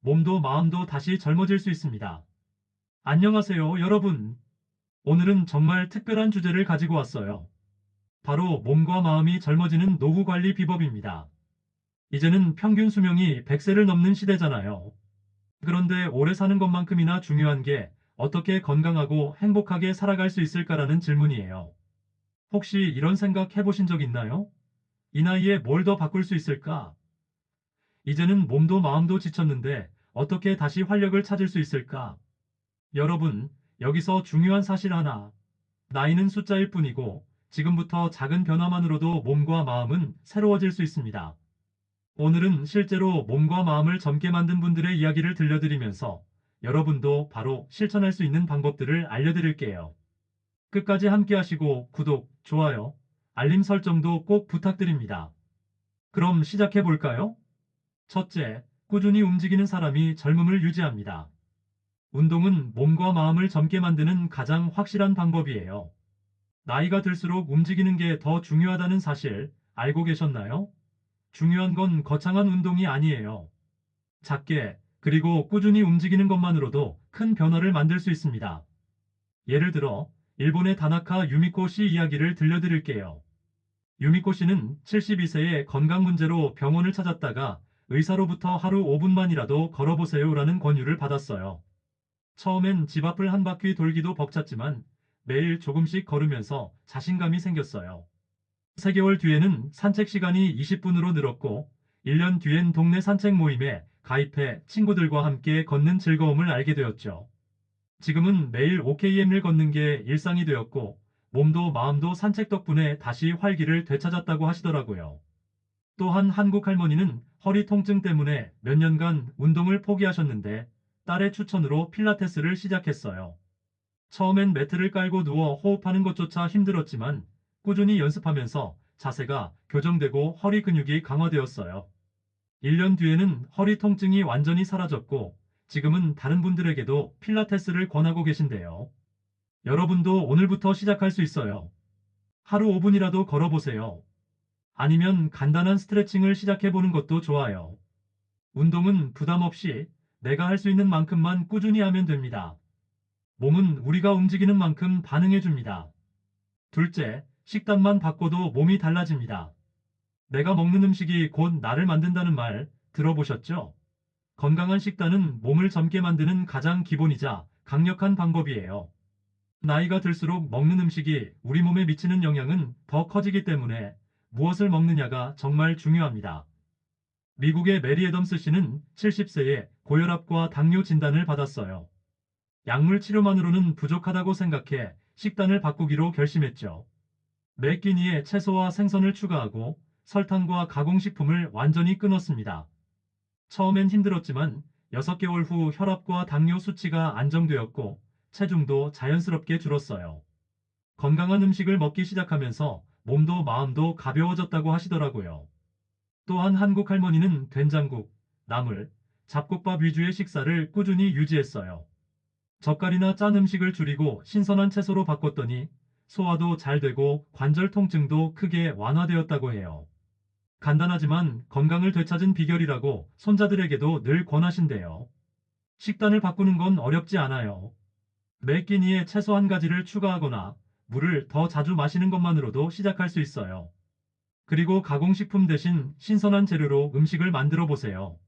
몸도 마음도 다시 젊어질 수 있습니다. 안녕하세요, 여러분. 오늘은 정말 특별한 주제를 가지고 왔어요. 바로 몸과 마음이 젊어지는 노후 관리 비법입니다. 이제는 평균 수명이 100세를 넘는 시대잖아요. 그런데 오래 사는 것만큼이나 중요한 게 어떻게 건강하고 행복하게 살아갈 수 있을까라는 질문이에요. 혹시 이런 생각 해보신 적 있나요? 이 나이에 뭘 더 바꿀 수 있을까? 이제는 몸도 마음도 지쳤는데 어떻게 다시 활력을 찾을 수 있을까? 여러분, 여기서 중요한 사실 하나. 나이는 숫자일 뿐이고 지금부터 작은 변화만으로도 몸과 마음은 새로워질 수 있습니다. 오늘은 실제로 몸과 마음을 젊게 만든 분들의 이야기를 들려드리면서 여러분도 바로 실천할 수 있는 방법들을 알려드릴게요. 끝까지 함께 하시고 구독, 좋아요, 알림 설정도 꼭 부탁드립니다. 그럼 시작해 볼까요? 첫째, 꾸준히 움직이는 사람이 젊음을 유지합니다. 운동은 몸과 마음을 젊게 만드는 가장 확실한 방법이에요. 나이가 들수록 움직이는 게 더 중요하다는 사실 알고 계셨나요? 중요한 건 거창한 운동이 아니에요. 작게, 그리고 꾸준히 움직이는 것만으로도 큰 변화를 만들 수 있습니다. 예를 들어, 일본의 다나카 유미코 씨 이야기를 들려드릴게요. 유미코 씨는 72세에 건강 문제로 병원을 찾았다가 의사로부터 하루 5분만이라도 걸어보세요라는 권유를 받았어요. 처음엔 집 앞을 한 바퀴 돌기도 벅찼지만 매일 조금씩 걸으면서 자신감이 생겼어요. 3개월 뒤에는 산책 시간이 20분으로 늘었고 1년 뒤엔 동네 산책 모임에 가입해 친구들과 함께 걷는 즐거움을 알게 되었죠. 지금은 매일 5km를 걷는 게 일상이 되었고 몸도 마음도 산책 덕분에 다시 활기를 되찾았다고 하시더라고요. 또한 한국 할머니는 허리 통증 때문에 몇 년간 운동을 포기하셨는데 딸의 추천으로 필라테스를 시작했어요. 처음엔 매트를 깔고 누워 호흡하는 것조차 힘들었지만 꾸준히 연습하면서 자세가 교정되고 허리 근육이 강화되었어요. 1년 뒤에는 허리 통증이 완전히 사라졌고 지금은 다른 분들에게도 필라테스를 권하고 계신데요. 여러분도 오늘부터 시작할 수 있어요. 하루 5분이라도 걸어보세요. 아니면 간단한 스트레칭을 시작해보는 것도 좋아요. 운동은 부담 없이 내가 할 수 있는 만큼만 꾸준히 하면 됩니다. 몸은 우리가 움직이는 만큼 반응해줍니다. 둘째, 식단만 바꿔도 몸이 달라집니다. 내가 먹는 음식이 곧 나를 만든다는 말 들어보셨죠? 건강한 식단은 몸을 젊게 만드는 가장 기본이자 강력한 방법이에요. 나이가 들수록 먹는 음식이 우리 몸에 미치는 영향은 더 커지기 때문에 무엇을 먹느냐가 정말 중요합니다. 미국의 메리 애덤스 씨는 70세에 고혈압과 당뇨 진단을 받았어요. 약물 치료만으로는 부족하다고 생각해 식단을 바꾸기로 결심했죠. 매 끼니에 채소와 생선을 추가하고 설탕과 가공식품을 완전히 끊었습니다. 처음엔 힘들었지만 6개월 후 혈압과 당뇨 수치가 안정되었고 체중도 자연스럽게 줄었어요. 건강한 음식을 먹기 시작하면서 몸도 마음도 가벼워졌다고 하시더라고요. 또한 한국 할머니는 된장국, 나물, 잡곡밥 위주의 식사를 꾸준히 유지했어요. 젓갈이나 짠 음식을 줄이고 신선한 채소로 바꿨더니 소화도 잘 되고 관절 통증도 크게 완화되었다고 해요. 간단하지만 건강을 되찾은 비결이라고 손자들에게도 늘 권하신대요. 식단을 바꾸는 건 어렵지 않아요. 매 끼니에 채소 한 가지를 추가하거나 물을 더 자주 마시는 것만으로도 시작할 수 있어요. 그리고 가공식품 대신 신선한 재료로 음식을 만들어 보세요.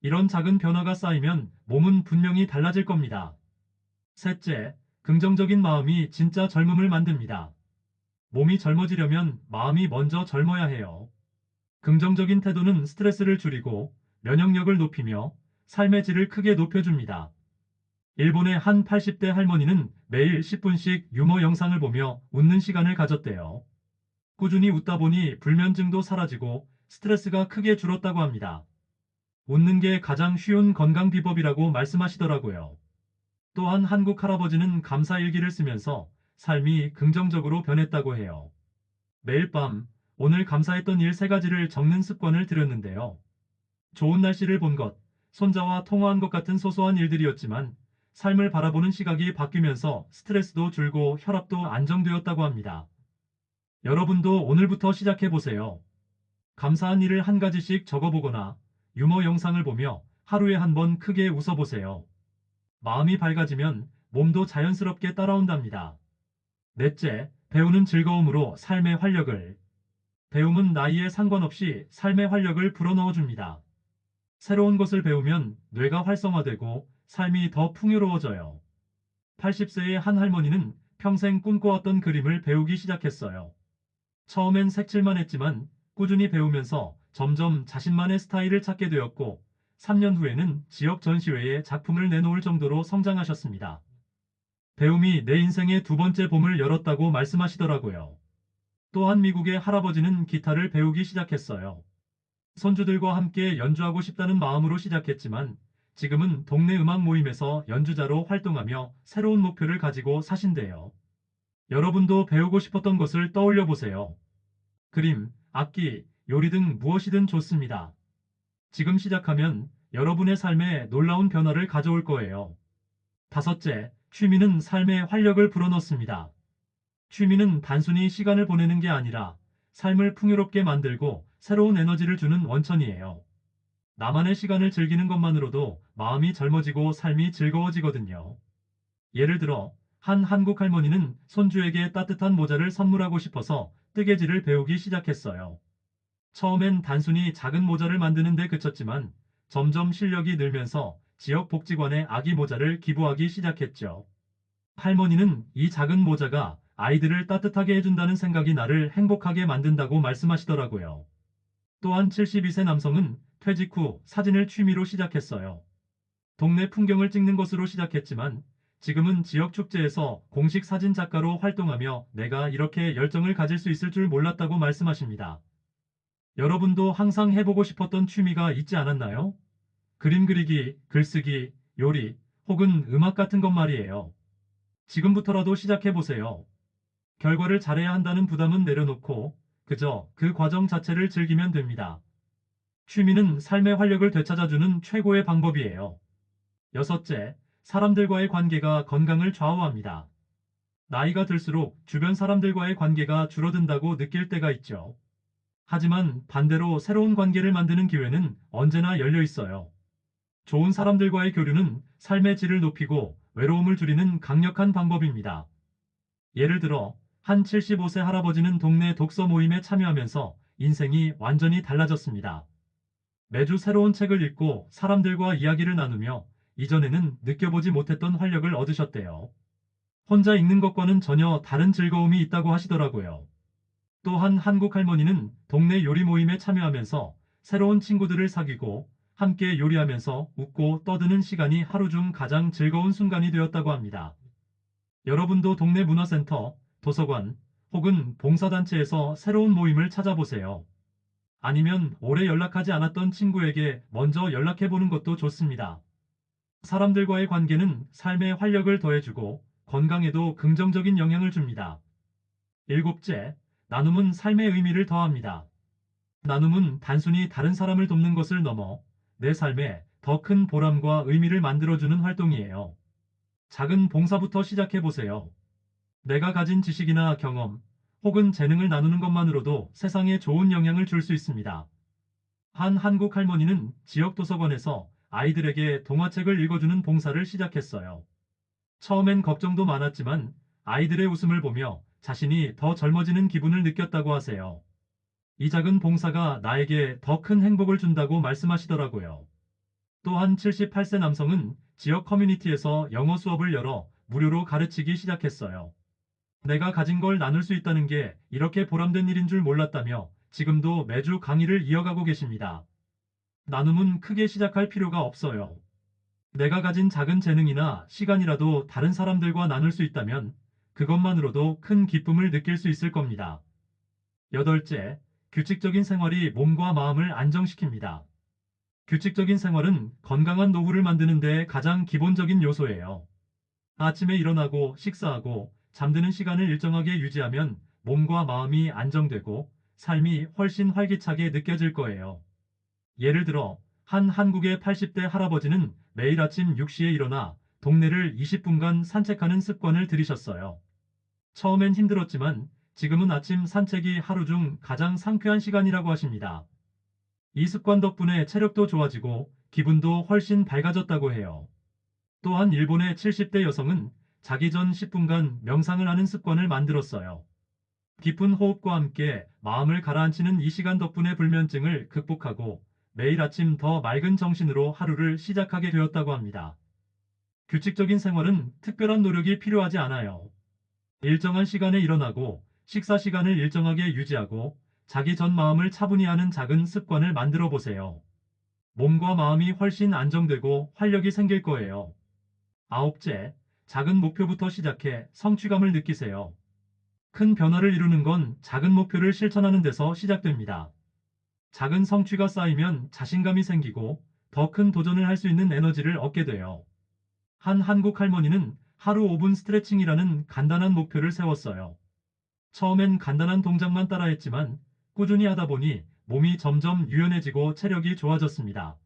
이런 작은 변화가 쌓이면 몸은 분명히 달라질 겁니다. 셋째, 긍정적인 마음이 진짜 젊음을 만듭니다. 몸이 젊어지려면 마음이 먼저 젊어야 해요. 긍정적인 태도는 스트레스를 줄이고 면역력을 높이며 삶의 질을 크게 높여줍니다. 일본의 한 80대 할머니는 매일 10분씩 유머 영상을 보며 웃는 시간을 가졌대요. 꾸준히 웃다 보니 불면증도 사라지고 스트레스가 크게 줄었다고 합니다. 웃는 게 가장 쉬운 건강 비법이라고 말씀하시더라고요. 또한 한국 할아버지는 감사 일기를 쓰면서 삶이 긍정적으로 변했다고 해요. 매일 밤 오늘 감사했던 일 세 가지를 적는 습관을 들였는데요. 좋은 날씨를 본 것, 손자와 통화한 것 같은 소소한 일들이었지만 삶을 바라보는 시각이 바뀌면서 스트레스도 줄고 혈압도 안정되었다고 합니다. 여러분도 오늘부터 시작해보세요. 감사한 일을 한 가지씩 적어보거나 유머 영상을 보며 하루에 한 번 크게 웃어보세요. 마음이 밝아지면 몸도 자연스럽게 따라온답니다. 넷째, 배우는 즐거움으로 삶의 활력을. 배움은 나이에 상관없이 삶의 활력을 불어넣어 줍니다. 새로운 것을 배우면 뇌가 활성화되고 삶이 더 풍요로워져요. 80세의 한 할머니는 평생 꿈꿔왔던 그림을 배우기 시작했어요. 처음엔 색칠만 했지만 꾸준히 배우면서 점점 자신만의 스타일을 찾게 되었고 3년 후에는 지역 전시회에 작품을 내놓을 정도로 성장하셨습니다. 배움이 내 인생의 두 번째 봄을 열었다고 말씀하시더라고요. 또한 미국의 할아버지는 기타를 배우기 시작했어요. 손주들과 함께 연주하고 싶다는 마음으로 시작했지만 지금은 동네 음악 모임에서 연주자로 활동하며 새로운 목표를 가지고 사신대요. 여러분도 배우고 싶었던 것을 떠올려 보세요. 그림, 악기, 요리 등 무엇이든 좋습니다. 지금 시작하면 여러분의 삶에 놀라운 변화를 가져올 거예요. 다섯째, 취미는 삶에 활력을 불어넣습니다. 취미는 단순히 시간을 보내는 게 아니라 삶을 풍요롭게 만들고 새로운 에너지를 주는 원천이에요. 나만의 시간을 즐기는 것만으로도 마음이 젊어지고 삶이 즐거워지거든요. 예를 들어, 한 한국 할머니는 손주에게 따뜻한 모자를 선물하고 싶어서 뜨개질을 배우기 시작했어요. 처음엔 단순히 작은 모자를 만드는 데 그쳤지만 점점 실력이 늘면서 지역 복지관에 아기 모자를 기부하기 시작했죠. 할머니는 이 작은 모자가 아이들을 따뜻하게 해준다는 생각이 나를 행복하게 만든다고 말씀하시더라고요. 또한 72세 남성은 퇴직 후 사진을 취미로 시작했어요. 동네 풍경을 찍는 것으로 시작했지만 지금은 지역 축제에서 공식 사진 작가로 활동하며 내가 이렇게 열정을 가질 수 있을 줄 몰랐다고 말씀하십니다. 여러분도 항상 해보고 싶었던 취미가 있지 않았나요? 그림 그리기, 글쓰기, 요리, 혹은 음악 같은 것 말이에요. 지금부터라도 시작해보세요. 결과를 잘해야 한다는 부담은 내려놓고 그저 그 과정 자체를 즐기면 됩니다. 취미는 삶의 활력을 되찾아주는 최고의 방법이에요. 여섯째, 사람들과의 관계가 건강을 좌우합니다. 나이가 들수록 주변 사람들과의 관계가 줄어든다고 느낄 때가 있죠. 하지만 반대로 새로운 관계를 만드는 기회는 언제나 열려 있어요. 좋은 사람들과의 교류는 삶의 질을 높이고 외로움을 줄이는 강력한 방법입니다. 예를 들어 한 75세 할아버지는 동네 독서 모임에 참여하면서 인생이 완전히 달라졌습니다. 매주 새로운 책을 읽고 사람들과 이야기를 나누며 이전에는 느껴보지 못했던 활력을 얻으셨대요. 혼자 읽는 것과는 전혀 다른 즐거움이 있다고 하시더라고요. 또한 한국 할머니는 동네 요리 모임에 참여하면서 새로운 친구들을 사귀고 함께 요리하면서 웃고 떠드는 시간이 하루 중 가장 즐거운 순간이 되었다고 합니다. 여러분도 동네 문화센터, 도서관 혹은 봉사단체에서 새로운 모임을 찾아보세요. 아니면 오래 연락하지 않았던 친구에게 먼저 연락해보는 것도 좋습니다. 사람들과의 관계는 삶의 활력을 더해주고 건강에도 긍정적인 영향을 줍니다. 일곱째, 나눔은 삶의 의미를 더합니다. 나눔은 단순히 다른 사람을 돕는 것을 넘어 내 삶에 더 큰 보람과 의미를 만들어주는 활동이에요. 작은 봉사부터 시작해보세요. 내가 가진 지식이나 경험 혹은 재능을 나누는 것만으로도 세상에 좋은 영향을 줄 수 있습니다. 한 한국 할머니는 지역 도서관에서 아이들에게 동화책을 읽어주는 봉사를 시작했어요. 처음엔 걱정도 많았지만 아이들의 웃음을 보며 자신이 더 젊어지는 기분을 느꼈다고 하세요. 이 작은 봉사가 나에게 더 큰 행복을 준다고 말씀하시더라고요. 또한 78세 남성은 지역 커뮤니티에서 영어 수업을 열어 무료로 가르치기 시작했어요. 내가 가진 걸 나눌 수 있다는 게 이렇게 보람된 일인 줄 몰랐다며 지금도 매주 강의를 이어가고 계십니다. 나눔은 크게 시작할 필요가 없어요. 내가 가진 작은 재능이나 시간이라도 다른 사람들과 나눌 수 있다면 그것만으로도 큰 기쁨을 느낄 수 있을 겁니다. 여덟째, 규칙적인 생활이 몸과 마음을 안정시킵니다. 규칙적인 생활은 건강한 노후를 만드는 데 가장 기본적인 요소예요. 아침에 일어나고 식사하고 잠드는 시간을 일정하게 유지하면 몸과 마음이 안정되고 삶이 훨씬 활기차게 느껴질 거예요. 예를 들어 한 한국의 80대 할아버지는 매일 아침 6시에 일어나 동네를 20분간 산책하는 습관을 들이셨어요. 처음엔 힘들었지만 지금은 아침 산책이 하루 중 가장 상쾌한 시간이라고 하십니다. 이 습관 덕분에 체력도 좋아지고 기분도 훨씬 밝아졌다고 해요. 또한 일본의 70대 여성은 자기 전 10분간 명상을 하는 습관을 만들었어요. 깊은 호흡과 함께 마음을 가라앉히는 이 시간 덕분에 불면증을 극복하고 매일 아침 더 맑은 정신으로 하루를 시작하게 되었다고 합니다. 규칙적인 생활은 특별한 노력이 필요하지 않아요. 일정한 시간에 일어나고 식사 시간을 일정하게 유지하고 자기 전 마음을 차분히 하는 작은 습관을 만들어 보세요. 몸과 마음이 훨씬 안정되고 활력이 생길 거예요. 아홉째, 작은 목표부터 시작해 성취감을 느끼세요. 큰 변화를 이루는 건 작은 목표를 실천하는 데서 시작됩니다. 작은 성취가 쌓이면 자신감이 생기고 더 큰 도전을 할 수 있는 에너지를 얻게 돼요. 한 한국 할머니는 하루 5분 스트레칭이라는 간단한 목표를 세웠어요. 처음엔 간단한 동작만 따라했지만 꾸준히 하다 보니 몸이 점점 유연해지고 체력이 좋아졌습니다.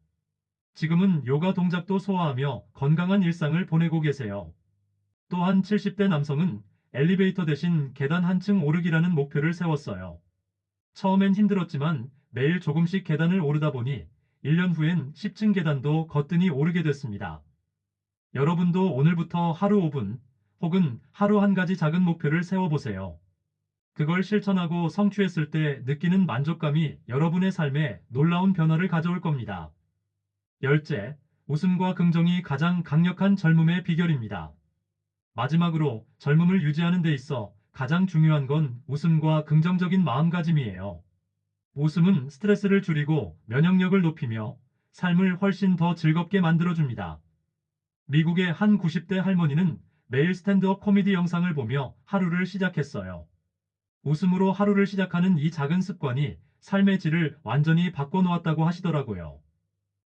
지금은 요가 동작도 소화하며 건강한 일상을 보내고 계세요. 또한 70대 남성은 엘리베이터 대신 계단 한층 오르기라는 목표를 세웠어요. 처음엔 힘들었지만 매일 조금씩 계단을 오르다 보니 1년 후엔 10층 계단도 거뜬히 오르게 됐습니다. 여러분도 오늘부터 하루 5분 혹은 하루 한 가지 작은 목표를 세워보세요. 그걸 실천하고 성취했을 때 느끼는 만족감이 여러분의 삶에 놀라운 변화를 가져올 겁니다. 열째, 웃음과 긍정이 가장 강력한 젊음의 비결입니다. 마지막으로 젊음을 유지하는 데 있어 가장 중요한 건 웃음과 긍정적인 마음가짐이에요. 웃음은 스트레스를 줄이고 면역력을 높이며 삶을 훨씬 더 즐겁게 만들어줍니다. 미국의 한 90대 할머니는 매일 스탠드업 코미디 영상을 보며 하루를 시작했어요. 웃음으로 하루를 시작하는 이 작은 습관이 삶의 질을 완전히 바꿔놓았다고 하시더라고요.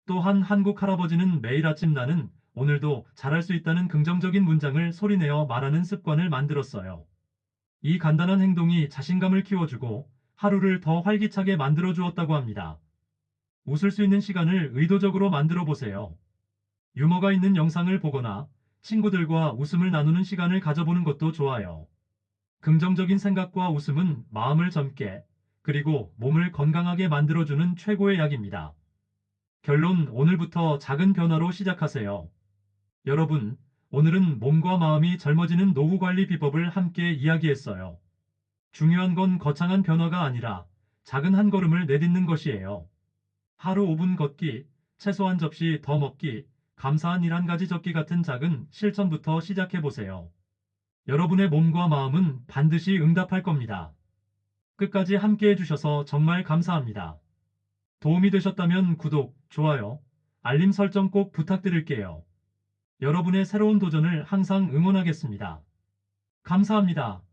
또한 한국 할아버지는 매일 아침 나는 오늘도 잘할 수 있다는 긍정적인 문장을 소리내어 말하는 습관을 만들었어요. 이 간단한 행동이 자신감을 키워주고 하루를 더 활기차게 만들어 주었다고 합니다. 웃을 수 있는 시간을 의도적으로 만들어 보세요. 유머가 있는 영상을 보거나 친구들과 웃음을 나누는 시간을 가져보는 것도 좋아요. 긍정적인 생각과 웃음은 마음을 젊게 그리고 몸을 건강하게 만들어주는 최고의 약입니다. 결론 오늘부터 작은 변화로 시작하세요. 여러분, 오늘은 몸과 마음이 젊어지는 노후 관리 비법을 함께 이야기했어요. 중요한 건 거창한 변화가 아니라 작은 한 걸음을 내딛는 것이에요. 하루 5분 걷기, 채소 한 접시 더 먹기, 감사한 일 한 가지 적기 같은 작은 실천부터 시작해보세요. 여러분의 몸과 마음은 반드시 응답할 겁니다. 끝까지 함께 해주셔서 정말 감사합니다. 도움이 되셨다면 구독, 좋아요, 알림 설정 꼭 부탁드릴게요. 여러분의 새로운 도전을 항상 응원하겠습니다. 감사합니다.